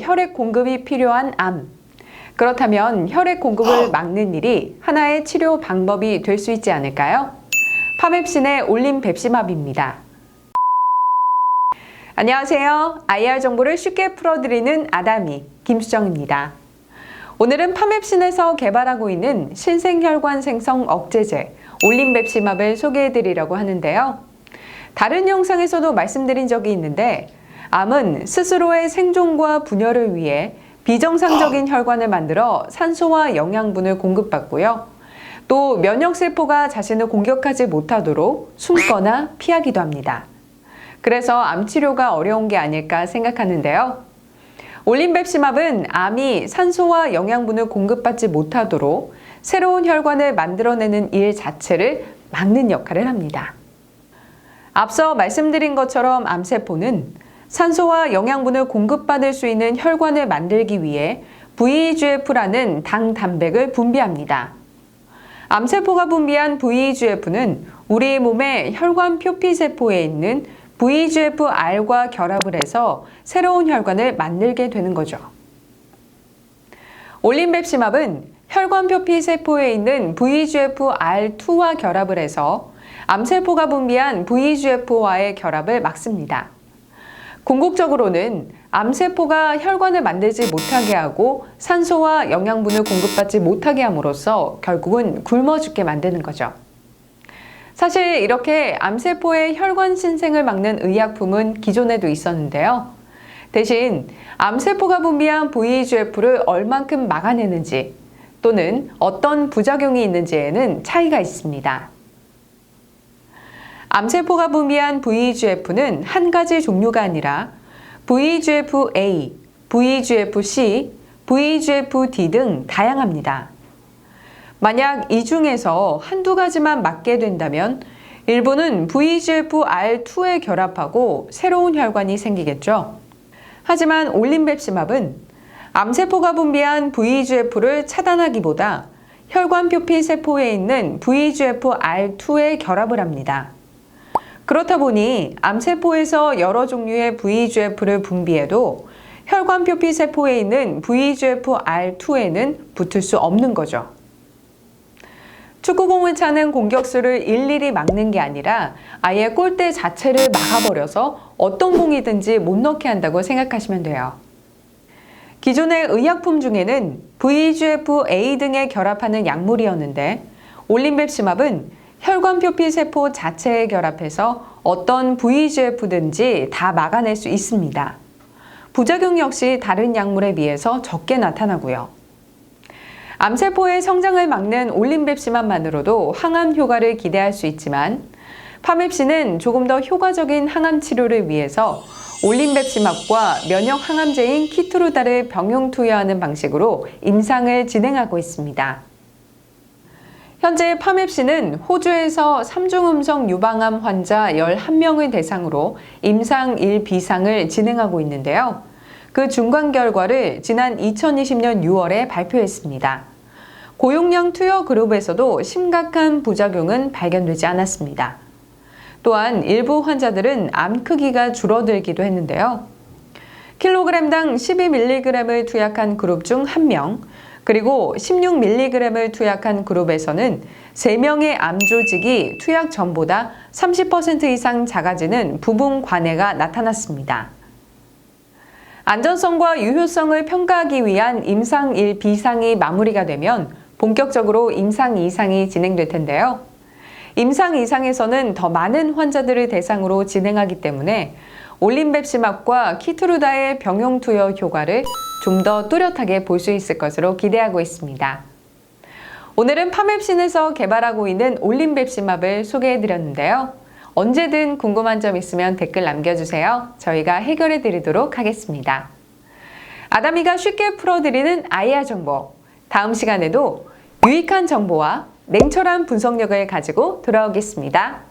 혈액 공급이 필요한 암. 그렇다면 혈액 공급을 막는 일이 하나의 치료 방법이 될 수 있지 않을까요? 파맵신의 올린 뱁시맙입니다. 안녕하세요. IR 정보를 쉽게 풀어드리는 아다미 김수정입니다. 오늘은 파맵신에서 개발하고 있는 신생혈관 생성 억제제 올린뱁시맙을 소개해드리려고 하는데요. 다른 영상에서도 말씀드린 적이 있는데 암은 스스로의 생존과 분열을 위해 비정상적인 혈관을 만들어 산소와 영양분을 공급받고요. 또 면역세포가 자신을 공격하지 못하도록 숨거나 피하기도 합니다. 그래서 암 치료가 어려운 게 아닐까 생각하는데요. 올린뱁시맙은 암이 산소와 영양분을 공급받지 못하도록 새로운 혈관을 만들어내는 일 자체를 막는 역할을 합니다. 앞서 말씀드린 것처럼 암세포는 산소와 영양분을 공급받을 수 있는 혈관을 만들기 위해 VEGF라는 당 단백을 분비합니다. 암세포가 분비한 VEGF는 우리 몸의 혈관 표피세포에 있는 VEGFR과 결합을 해서 새로운 혈관을 만들게 되는 거죠. 올린뱁시맙은 혈관 표피 세포에 있는 VEGFR2와 결합을 해서 암세포가 분비한 VEGF와의 결합을 막습니다. 궁극적으로는 암세포가 혈관을 만들지 못하게 하고 산소와 영양분을 공급받지 못하게 함으로써 결국은 굶어 죽게 만드는 거죠. 사실 이렇게 암세포의 혈관 신생을 막는 의약품은 기존에도 있었는데요. 대신 암세포가 분비한 VEGF를 얼만큼 막아내는지 또는 어떤 부작용이 있는지에는 차이가 있습니다. 암세포가 분비한 VEGF는 한 가지 종류가 아니라 VEGF-A, VEGF-C, VEGF-D 등 다양합니다. 만약 이 중에서 한두 가지만 맞게 된다면 일부는 VEGFR2에 결합하고 새로운 혈관이 생기겠죠. 하지만 올린뱁시맙은 암세포가 분비한 VEGF를 차단하기보다 혈관 표피 세포에 있는 VEGFR2에 결합을 합니다. 그렇다 보니 암세포에서 여러 종류의 VEGF를 분비해도 혈관 표피 세포에 있는 VEGFR2에는 붙을 수 없는 거죠. 축구공을 차는 공격수를 일일이 막는 게 아니라 아예 골대 자체를 막아버려서 어떤 공이든지 못 넣게 한다고 생각하시면 돼요. 기존의 의약품 중에는 VEGF-A 등에 결합하는 약물이었는데 올린뱁시맙은 혈관 표피 세포 자체에 결합해서 어떤 VEGF든지 다 막아낼 수 있습니다. 부작용 역시 다른 약물에 비해서 적게 나타나고요. 암세포의 성장을 막는 올린뱁시맙만으로도 항암 효과를 기대할 수 있지만 파맵시는 조금 더 효과적인 항암 치료를 위해서 올린뱁시맙과 면역 항암제인 키트루다를 병용 투여하는 방식으로 임상을 진행하고 있습니다. 현재 파맵시는 호주에서 삼중음성 유방암 환자 11명을 대상으로 임상 1비상을 진행하고 있는데요. 그 중간 결과를 지난 2020년 6월에 발표했습니다. 고용량 투여 그룹에서도 심각한 부작용은 발견되지 않았습니다. 또한 일부 환자들은 암 크기가 줄어들기도 했는데요. 킬로그램당 12mg을 투약한 그룹 중 1명, 그리고 16mg을 투약한 그룹에서는 3명의 암 조직이 투약 전보다 30% 이상 작아지는 부분 관해가 나타났습니다. 안전성과 유효성을 평가하기 위한 임상 1 비상이 마무리가 되면 본격적으로 임상 2상이 진행될 텐데요. 임상 2상에서는 더 많은 환자들을 대상으로 진행하기 때문에 올린뱁시맙과 키트루다의 병용 투여 효과를 좀 더 뚜렷하게 볼 수 있을 것으로 기대하고 있습니다. 오늘은 파맵신에서 개발하고 있는 올린뱁시맙을 소개해 드렸는데요. 언제든 궁금한 점 있으면 댓글 남겨주세요. 저희가 해결해 드리도록 하겠습니다. 아다미가 쉽게 풀어드리는 아이아 정보. 다음 시간에도 유익한 정보와 냉철한 분석력을 가지고 돌아오겠습니다.